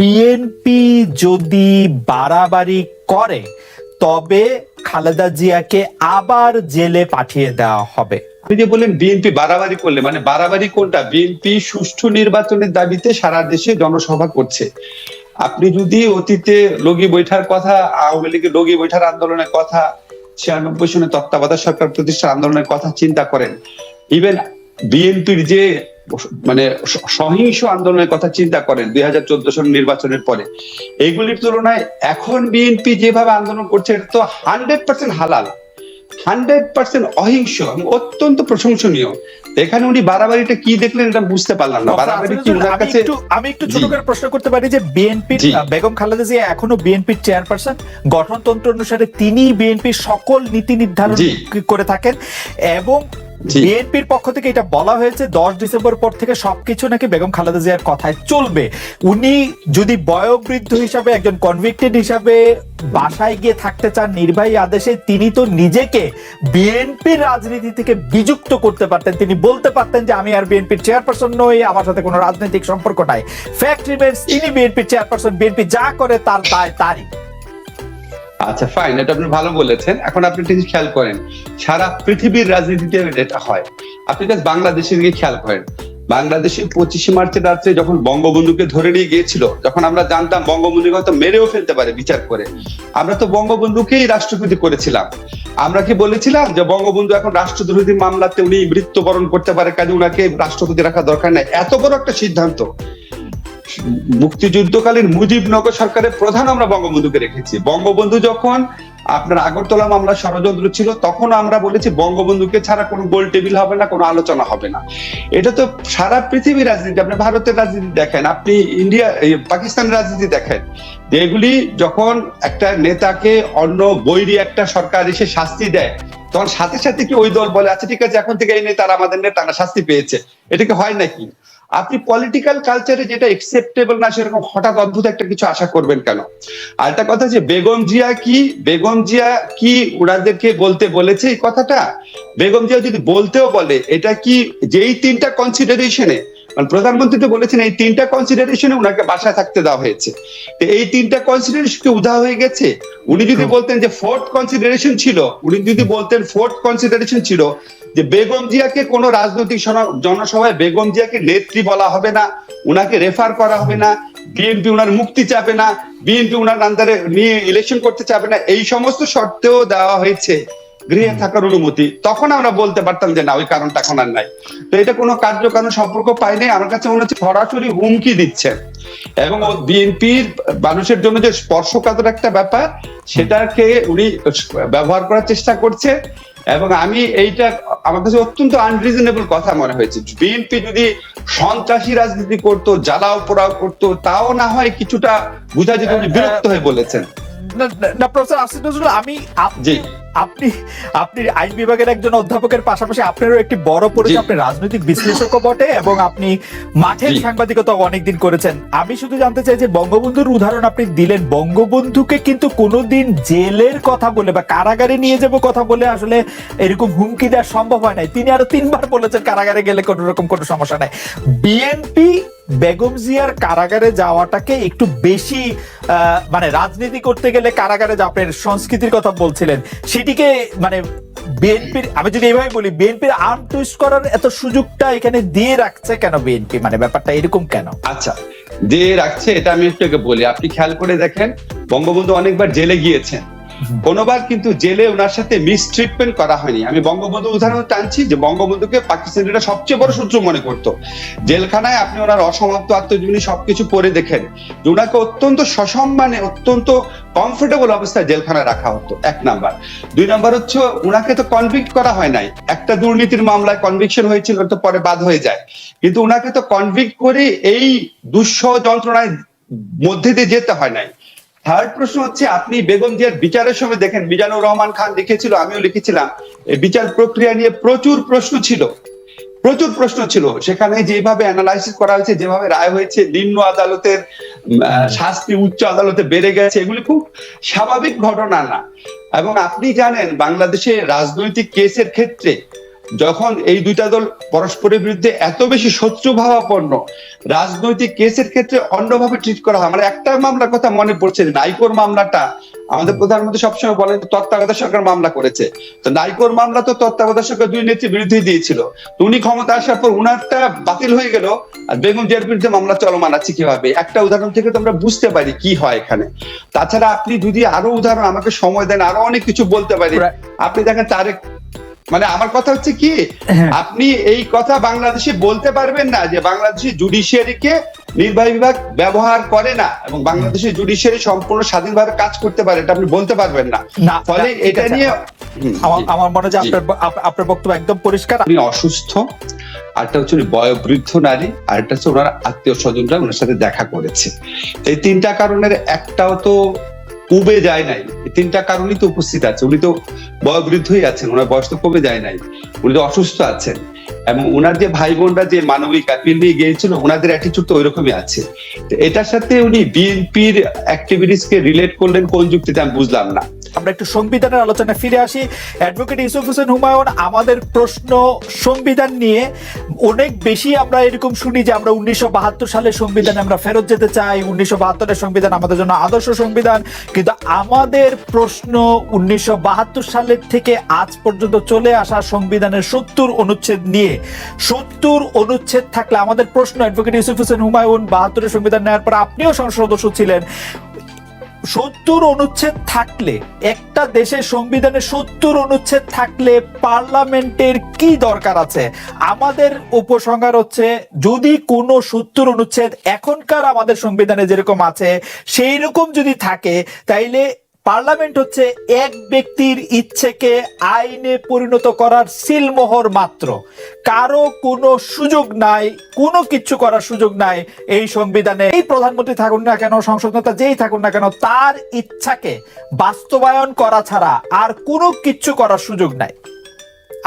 BNP যদি বাড়াবাড়ি করে, তবে খালেদা জিয়াকে আবার জেলে পাঠিয়ে দেওয়া হবে। আপনি যে বললেন বিএনপি বাড়াবাড়ি করলে মানে বাড়াবাড়ি কোনটা? বিএনপি সুষ্ঠু নির্বাচনের দাবিতে সারা দেশে জনসভা করছে। আপনি যদি অতীতে লগি বৈঠার কথা, আওয়ামী লীগের লগি বৈঠার আন্দোলনের কথা, ছিয়ানব্বই সনে তত্ত্বাবধায়ক সরকার প্রতিষ্ঠা আন্দোলনের কথা চিন্তা করেন ইভেন বিএনপির যে মানে সহিংস আন্দোলনের কথা চিন্তা করেন দুই হাজার চোদ্দ সন নির্বাচনের পরে এইগুলির তুলনায় এখন বিএনপি যেভাবে আন্দোলন করছে এটা তো হান্ড্রেড পার্সেন্ট হালাল। হান্ড্রেড পার্সেন্ট অহিংস এবং অত্যন্ত প্রশংসনীয়। এখানে উনি বাড়াবাড়িটা কি দেখলেন এটা বুঝতে পারলাম না। বাড়াবাড়ি কি আমি কাছে একটু আমি একটু ছোট করে প্রশ্ন করতে পারি যে বিএনপি বেগম খালেদা জিয়া এখনও বিএনপির চেয়ারপারসন? গঠনতন্ত্র অনুসারে তিনি বিএনপির সকল নীতি নির্ধারণ করে থাকেন এবং। বিএনপির পক্ষ থেকে এটা বলা হয়েছে, দশ ডিসেম্বর পর থেকে সবকিছু নাকি বেগম খালেদা জিয়ার কথায় চলবে। উনি যদি বয়োবৃদ্ধ হিসাবে, একজন কনভিক্টেড হিসাবে বাসায় গিয়ে থাকতে চান নির্বাহী আদেশে, তিনি তো নিজেকে বিএনপির রাজনীতি থেকে বিযুক্ত করতে পারতেন। তিনি বলতে পারতেন যে, আমি আর বিএনপির চেয়ারপারসন নই, আমার সাথে কোনো রাজনৈতিক সম্পর্ক নাই। ফ্যাক্ট রিমেন্স তিনি বিএনপির চেয়ারপারসন, বিএনপি যা করে তার দায় তারই। আচ্ছা ফাইন এটা আপনি ভালো বলেছেন। এখন আপনি একটা খেয়াল করেন, সারা পৃথিবীর রাজনীতিতে এটা হয়। আপনি জাস্ট বাংলাদেশের দিকে খেয়াল করেন। বাংলাদেশে পঁচিশে মার্চের রাত্রে যখন বঙ্গবন্ধুকে ধরে নিয়ে গিয়েছিল, যখন আমরা জানতাম বঙ্গবন্ধুকে হয়তো মেরেও ফেলতে পারে বিচার করে। আমরা তো বঙ্গবন্ধুকেই রাষ্ট্রপতি করেছিলাম। আমরা কি বলেছিলাম যে বঙ্গবন্ধু এখন রাষ্ট্রদ্রোহী মামলাতে উনি মৃত্যুবরণ করতে পারে, কাজে উনাকে রাষ্ট্রপতি রাখা দরকার নাই? এত বড় একটা সিদ্ধান্ত। মুক্তিযুদ্ধকালীন মুজিবনগর সরকারের প্রধান আমরা বঙ্গবন্ধুকে রেখেছি। বঙ্গবন্ধু যখন আপনার আগরতলা মামলা ষড়যন্ত্র ছিল, তখন আমরা বলেছি বঙ্গবন্ধুকে ছাড়া কোনো গোল টেবিল হবে না, কোনো আলোচনা হবে না। এটা তো সারা পৃথিবীর রাজনীতি, আপনি ভারতের রাজনীতি দেখেন, আপনি ইন্ডিয়া পাকিস্তানের রাজনীতি দেখেন। এগুলি যখন একটা নেতাকে অন্য বৈরী একটা সরকার এসে শাস্তি দেয়, তখন সাথে সাথে কি ওই দল বলে আচ্ছা ঠিক আছে, এখন থেকে এই নেতারা আমাদের নেতারা শাস্তি পেয়েছে। এটা কি হয় নাকি? আপনি পলিটিক্যাল কালচারে যেটা একসেপ্টেবল না, সেরকম হঠাৎ অদ্ভুত একটা কিছু আশা করবেন কেন? আর একটা কথা যে বেগম জিয়া কি? বেগম জিয়া কি ওনাদেরকে বলতে বলেছে এই কথাটা? বেগম জিয়া যদি বলতেও বলে, এটা কি যেই তিনটা কনসিডারেশনে মানে প্রধানমন্ত্রী তো বলেছেন এই তিনটা কনসিডারেশনে ওনাকে বাসায় থাকতে দেওয়া হয়েছে। তো এই তিনটা কনসিডারেশন কি উধা হয়ে গেছে। উনি যদি বলতেন যে ফোর্থ কনসিডারেশন ছিল উনি যদি বলতেন ফোর্থ কনসিডারেশন ছিল যে বেগম জিয়াকে কোনো রাজনৈতিক জনসভায় বেগম জিয়াকে নেত্রী বলা হবে না উনাকে রেফার করা হবে না বিএনপি উনার মুক্তি চাবে না বিএনপি উনার আন্দারে নিয়ে ইলেকশন করতে চাবে না এই সমস্ত শর্তেও দেওয়া হয়েছে। গৃহে থাকার অনুমতি তখন আমরা বলতে পারতাম যে না ওই কারণটা এখন আর নাই। তো এটা কোনো কার্যকারণ সম্পর্ক পাইনি আমার কাছে মনে হচ্ছে সরাসরি হুমকি দিচ্ছে। এবং বিএনপির মানুষের জন্য যে স্পর্শকাতর একটা ব্যাপার সেটাকে উনি ব্যবহার করার চেষ্টা করছে। এবং আমি এইটা আমার কাছে অত্যন্ত আনরিজনেবল কথা মনে হয়েছে। বিএনপি যদি সন্ত্রাসী রাজনীতি করতো জ্বালাও পোড়াও করতো তাও না হয় কিছুটা বুঝা যেত উনি বিরক্ত হয়ে বলেছেন। না- প্রফেসর আসিফ নজরুল আমি জি। আপনি আপনি আইন বিভাগের একজন অধ্যাপকের পাশাপাশি আপনারও একটি বড় পরিচয়। আপনি রাজনৈতিক বিশ্লেষকও বটে এবং আপনি মাঠের। সাংবাদিকতা অনেকদিন করেছেন। আমি শুধু জানতে চাই যে বঙ্গবন্ধুর উদাহরণ আপনি দিলেন বঙ্গবন্ধুকে কিন্তু কোনোদিন জেলের কথা বলে বা কারাগারে নিয়ে যাব কথা বলে আসলে এরকম হুমকি দেওয়া সম্ভব হয় নাই। তিনি আরও তিনবার বলেছেন কারাগারে গেলে কোনো রকম কোনো সমস্যা নাই। বিএনপি বেগম জিয়ার কারাগারে যাওয়াটাকে একটু বেশি আহ, মানে রাজনীতি করতে গেলে কারাগারে যা আপনার সংস্কৃতির কথা বলছিলেন সেটিকে মানে বিএনপির, আমি যদি এইভাবে বলি, বিএনপির আর্ম টুইস্ট করার এত সুযোগটা এখানে দিয়ে রাখছে কেন বিএনপি? মানে ব্যাপারটা এরকম কেন? আচ্ছা দিয়ে রাখছে, এটা আমি একটু বলি। আপনি খেয়াল করে দেখেন, বঙ্গবন্ধু অনেকবার জেলে গিয়েছেন। কোনোবার কিন্তু জেলে ওনার সাথে মিসট্রিটমেন্ট করা হয়নি। আমি বঙ্গবন্ধু উদাহরণ টানছি যে বঙ্গবন্ধুকে পাকিস্তানিরা সবচেয়ে বড় শত্রু মনে করতো। জেলখানায় আপনি ওনার অসমাপ্ত আত্মজীবনী সবকিছু পড়ে দেখেন। যে ওনাকে অত্যন্ত সসম্মানে, অত্যন্ত কমফোর্টেবল অবস্থায় জেলখানায় রাখা হতো, এক নাম্বার। দুই নাম্বার হচ্ছে ওনাকে তো কনভিক্ট করা হয় নাই। একটা দুর্নীতির মামলায় কনভিকশন হয়েছিল তো পরে বাদ হয়ে যায়। কিন্তু ওনাকে তো কনভিক্ট করে এই দুঃসহ যন্ত্রণায় মধ্যে দিয়ে যেতে হয় নাই। থার্ড প্রশ্ন হচ্ছে, আপনি বেগম জিয়ার বিচারের সময় দেখেন, মিজানুর রহমান খান লিখেছিল, আমিও লিখেছিলাম বিচার প্রক্রিয়া নিয়ে প্রচুর প্রশ্ন ছিল। প্রচুর প্রশ্ন ছিল। সেখানে যেভাবে অ্যানালাইসিস করা হয়েছে, যেভাবে রায় হয়েছে, নিম্ন আদালতের শাস্তি, উচ্চ আদালতে বেড়ে গেছে, এগুলি খুব স্বাভাবিক ঘটনা না। এবং আপনি জানেন, বাংলাদেশে রাজনৈতিক কেসের ক্ষেত্রে যখন এই দুইটা দল পরস্পরের বিরুদ্ধে এত বেশি শত্রুভাবাপন্ন রাজনৈতিক কেসের ক্ষেত্রে অন্যভাবে ট্রিট করা হয়। আমার একটা মামলার কথা মনে পড়ছে নাইকোর মামলাটা আমাদের প্রধানমন্ত্রী সবসময় বলেন তত্ত্বাবধায়ক সরকার মামলা করেছে। তো নাইকোর মামলা তো তত্ত্বাবধায়ক সরকার দুই নেত্রীর বিরুদ্ধে দিয়েছিল। তো উনি ক্ষমতা আসার পর উনারটা বাতিল হয়ে গেল আর বেগম জিয়ার বিরুদ্ধে মামলা চলমান আছে কীভাবে? একটা উদাহরণ থেকে তো আমরা বুঝতে পারি কি হয় এখানে। তাছাড়া আপনি যদি আরও উদাহরণ আমাকে সময় দেন আরও অনেক কিছু বলতে পারি. আপনি দেখেন তারেক মানে আমার কথা হচ্ছে কি হ্যাঁ। আপনি এই কথা বাংলাদেশে বলতে পারবেন না যে বাংলাদেশি জুডিশিয়ারিকে নির্বাহী বিভাগ ব্যবহার করে না এবং বাংলাদেশের জুডিশিয়ারি সম্পূর্ণ স্বাধীনভাবে কাজ করতে পারে এটা আপনি বলতে পারবেন না। না ফলে এটা নিয়ে আমার মনে হয় আপনার আপনার বক্তব্য একদম পরিষ্কার। আপনি অসুস্থ আরটা হচ্ছে বয়োবৃদ্ধ নারী আরেকটা হচ্ছে ওনার আত্মীয় স্বজনরা ওনার সাথে দেখা করেছে। এই তিনটা কারণের একটাও তো উবে যায় নাই। তিনটা কারণই তো উপস্থিত আছে। উনি তো বয়োবৃদ্ধই আছেন, ওনার বয়স তো কমে যায় নাই। উনি তো অসুস্থ আছেন। এবং ওনার যে ভাই বোনরা যে মানবিক আপিল নিয়ে গিয়েছিল, ওনাদের অ্যাটিচিউড তো ওইরকমই আছে। এটার সাথে উনি বিএনপির অ্যাক্টিভিটিস কে রিলেট করলেন কোন যুক্তিতে আমি বুঝলাম না। আমরা একটু সংবিধানের আলোচনায় ফিরে আসি। অ্যাডভোকেট ইউসুফ হোসেন হুমায়ুন, আমাদের প্রশ্ন সংবিধান নিয়ে অনেক বেশি আমরা এরকম শুনি যে আমরা উনিশশো সালের সংবিধানে আমরা ফেরত যেতে চাই, উনিশশো সংবিধান আমাদের জন্য আদর্শ সংবিধান। কিন্তু আমাদের প্রশ্ন উনিশশো বাহাত্তর সালের থেকে আজ পর্যন্ত চলে আসা সংবিধানের সত্তর অনুচ্ছেদ নিয়ে। সত্তর অনুচ্ছেদ থাকলে আমাদের প্রশ্ন অ্যাডভোকেট ইউসুফ হোসেন হুমায়ুন, বাহাত্তরের সংবিধান নেওয়ার পর আপনিও সংসদ সদস্য ছিলেন। সত্তর অনুচ্ছেদ থাকলে, একটা দেশের সংবিধানে সত্তর অনুচ্ছেদ থাকলে পার্লামেন্টের কি দরকার আছে? আমাদের উপসংহার হচ্ছে, যদি কোনো সত্তর অনুচ্ছেদ এখনকার আমাদের সংবিধানে যেরকম আছে সেই রকম যদি থাকে, তাইলে পার্লামেন্ট হচ্ছে এক ব্যক্তির ইচ্ছেকে আইনে পরিণত করার সিলমোহর মাত্র। কারও কোনো সুযোগ নাই, কোনো কিছু করার সুযোগ নাই এই সংবিধানে। এই প্রধানমন্ত্রী থাকুন না কেন, সংসদ নেতা যেই থাকুন না কেন, তার ইচ্ছাকে বাস্তবায়ন করা ছাড়া আর কোনো কিচ্ছু করার সুযোগ নাই।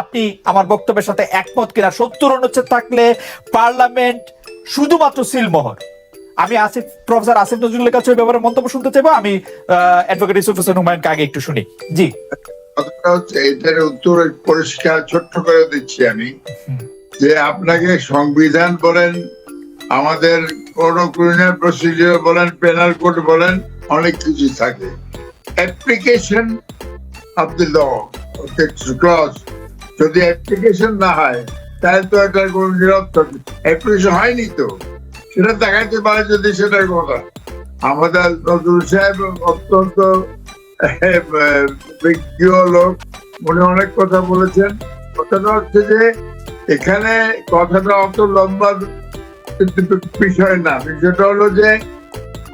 আপনি আমার বক্তব্যের সাথে একমত কিনা, সত্তর অনুচ্ছেদ থাকলে পার্লামেন্ট শুধুমাত্র সিলমোহর। আমি আসিফ, প্রফেসর আসিফ নজরুলের কাছে ব্যাপারে মন্তব্য শুনতে চাইব। আমি অ্যাডভোকেট ইউসুফ হোসেন হুমায়ুনকে আগে একটু শুনি। জি। এটার উত্তর পরিষ্কার ছোট্ট করে দিচ্ছি আমি। যে আপনাকে সংবিধান বলেন, আমাদের ক্রিমিনাল বলেন পেনাল কোড বলেন, অনেক কিছু থাকে। অ্যাপ্লিকেশন অফ দি ল যদি অ্যাপ্লিকেশন না হয়, তাহলে তো এটা কোনো নিরর্থক অ্যাপ্লিকেশন হয়নি তো। সেটা দেখাতে পারে যদি সেটার কথা। আমাদের নজরুল সাহেব অত্যন্ত লোক। অনেক কথা বলেছেন। কথাটা হচ্ছে যে, এখানে কথাটা অত লম্বা বিষয় না। বিষয়টা হলো যে,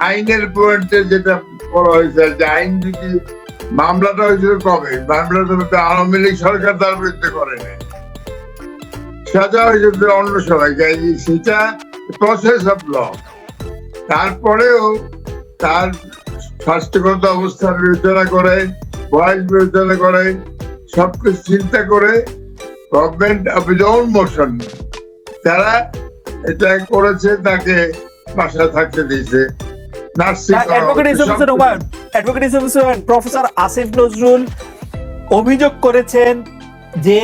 আইনের পয়েন্টে যেটা বলা হয়েছে যে আইন যদি মামলাটা হয়েছিল কবে? মামলাটা আওয়ামী লীগ সরকার তার বিরুদ্ধে করে নাই সাজা হয়েছে অন্য সবাই সেটা প্রসেস অফ ল তারপরেও তার স্বাস্থ্যগত অবস্থার বিবেচনা করে বয়স বিবেচনা করে সবকিছু চিন্তা করে government of is own motion তারা এটা করেছে তাকে বাসায় থাকতে দিয়েছে। অ্যাডভোকেট প্রফেসর আসিফ নজরুল অভিযোগ করেছেন যে,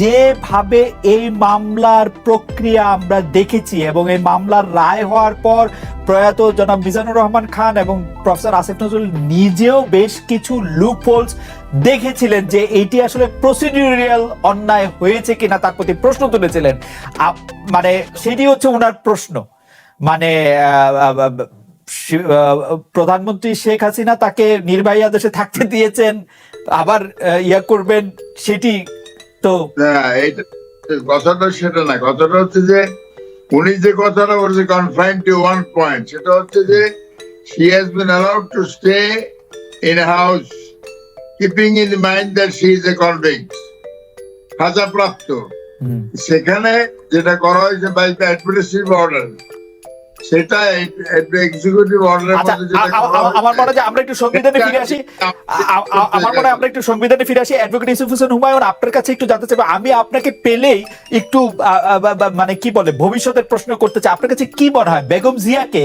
যেভাবে এই মামলার প্রক্রিয়া আমরা দেখেছি এবং এই মামলার রায় হওয়ার পর প্রয়াত জনাব মিজানুর রহমান খান এবং প্রফেসর আসিফ নজরুল নিজেও বেশ কিছু লুপহোলস দেখেছিলেন যে এটি আসলে প্রসিডিউরিয়াল অন্যায় হয়েছে কিনা তার প্রতি প্রশ্ন তুলেছিলেন। মানে সেটি হচ্ছে ওনার প্রশ্ন। মানে প্রধানমন্ত্রী শেখ হাসিনা তাকে নির্বাহী আদেশে থাকতে দিয়েছেন, আবার ইয়া করবেন, সেটি তো কথাটা সেটা না কথাটা হচ্ছে যে উনি যে কথাটা বলছে কনফাইন টু ওয়ান পয়েন্ট সেটা হচ্ছে যে has been allowed to stay in a house keeping in mind that she is a convict সাজাপ্রাপ্ত। সেখানে যেটা করা হয়েছে বাই দ্য অ্যাডমিনিস্ট্রেটিভ অর্ডার সেটা এক্সিকিউটিভ অর্ডারের আচ্ছা মধ্যে আমার মনে হয় একটু সংবিধানে ফিরে আসি। আমার মনে হয় আমরা একটু সংবিধানে ফিরে আসি। অ্যাডভোকেট ইউসুফ হোসেন হুমায়ুন আপনার কাছে একটু জানতে চাইব। আমি আপনাকে পেলেই একটু মানে কি বলে ভবিষ্যতের প্রশ্ন করতে চাই। আপনার কাছে কি মনে হয়? বেগম জিয়াকে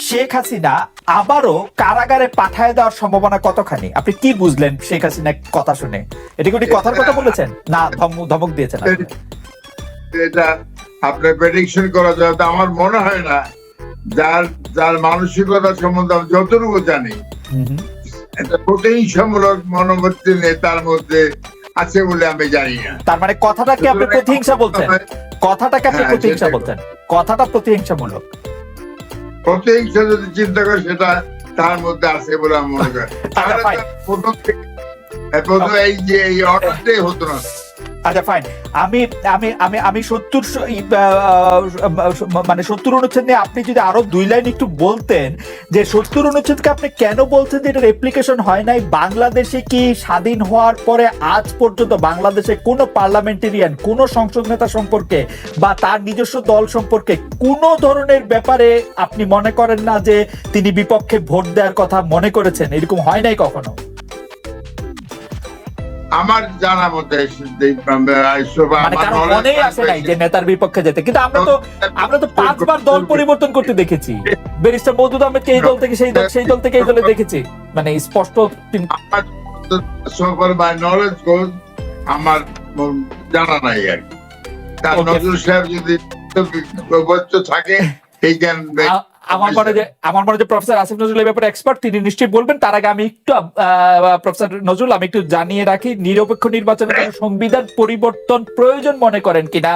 শেখ হাসিনা আবারও কারাগারে পাঠায় দেওয়ার সম্ভাবনা কতখানি? আপনি কি বুঝলেন শেখ হাসিনা কথা শুনে? এটা কি কথার কথা বলেছেন? না ধম- ধমক দিয়েছেন এটা আপনার প্রেডিকশন করা যায় আমার মনে হয় না। যার যার মানসিকতা সম্বন্ধে আমি যতটুকু জানি। একটা প্রতিহিংসামূলক মনোবৃত্তি মধ্যে আছে বলে আমি জানি না। তার মানে কথাটাকে আপনি প্রতিহিংসা বলছেন কথাটাকে আপনি হ্যাঁ, প্রতিহিংসা কথাটা প্রতিহিংসামূলক। প্রতিহিংসা যদি চিন্তা করে সেটা তার মধ্যে আছে বলে আমি মনে করি। প্রথম প্রথম এই যে এই অর্ডারটাই হতো না। আচ্ছা ফাইন আমি আমি আমি আমি সত্তর মানে সত্তর অনুচ্ছেদ নিয়ে আপনি যদি আরও দুই লাইন একটু বলতেন যে সত্তর অনুচ্ছেদকে আপনি কেন বলছেন যে এটা রেপ্লিকেশন হয় নাই? বাংলাদেশে কি স্বাধীন হওয়ার পরে আজ পর্যন্ত বাংলাদেশে কোনো পার্লামেন্টেরিয়ান কোন সংসদ নেতা সম্পর্কে বা তার নিজস্ব দল সম্পর্কে কোনো ধরনের ব্যাপারে আপনি মনে করেন না যে তিনি বিপক্ষে ভোট দেওয়ার কথা মনে করেছেন? এরকম হয় নাই কখনো? আমার জানা মতে মানে মনেই আসে নাই যে নেতার বিপক্ষে যেতে। কিন্তু আমরা তো আমরা তো পাঁচবার দল পরিবর্তন করতে দেখেছি। ব্যারিস্টার মৌদুদ আহমেদকে এই দল থেকে সেই দল সেই দল থেকে এই দলে দেখেছি। মানে স্পষ্ট সফর বাই নলেজ গোজ আমার জানা নাই আর কি। তার নজরুল সাহেব যদি থাকে এই জ্ঞান আমার মনে যে আমার মনে যে প্রফেসর আসিফ নজরুল এই ব্যাপারে এক্সপার্ট তিনি নিশ্চয়ই বলবেন। তার আগে আমি একটু প্রফেসর নজরুল, আমি একটু জানিয়ে রাখি, নিরপেক্ষ নির্বাচনের সংবিধান পরিবর্তন প্রয়োজন মনে করেন কিনা।